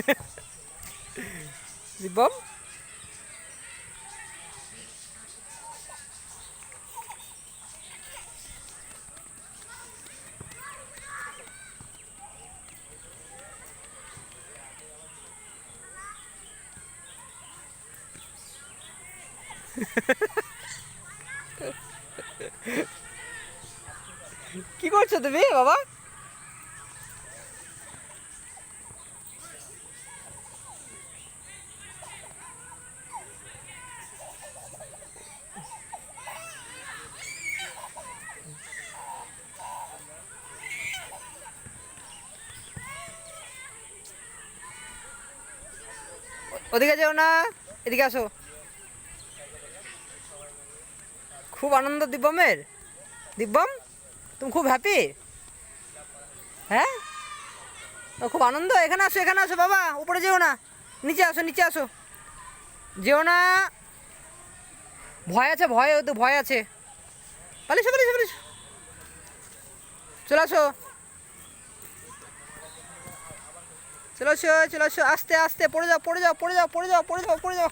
দিব্যম কি করছ তুমি বাবা? ওদিকে যেও না, এদিকে আসো। খুব আনন্দ দিব্যমের। দিব্যম, তুমি খুব হ্যাপি হ্যাঁ? খুব আনন্দ, এখানে আসো এখানে আসো বাবা, উপরে যেও না, নিচে আসো নিচে আসো। যেও না। ভয় আছে, ভয় তো ভয় আছে। পালিস পালিস পালিস চলে আসো। চলে আসো চলে আসো আস্তে আস্তে, পড়ে যাও পড়ে যাও পড়ে যাও পড়ে যাও পড়ে যাও পড়ে যাও,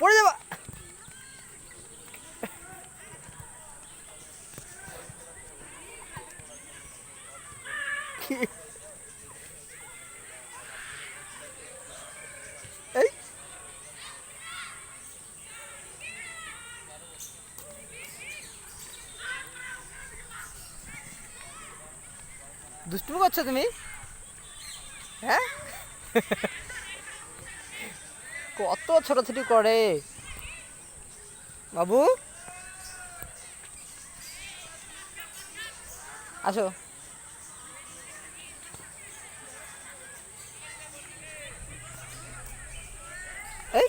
পড়ে কি- এই। দুষ্টুমি করছ তুমি? হ্যাঁ? কত ছোটাছুটি করে। বাবু? আসো। এই।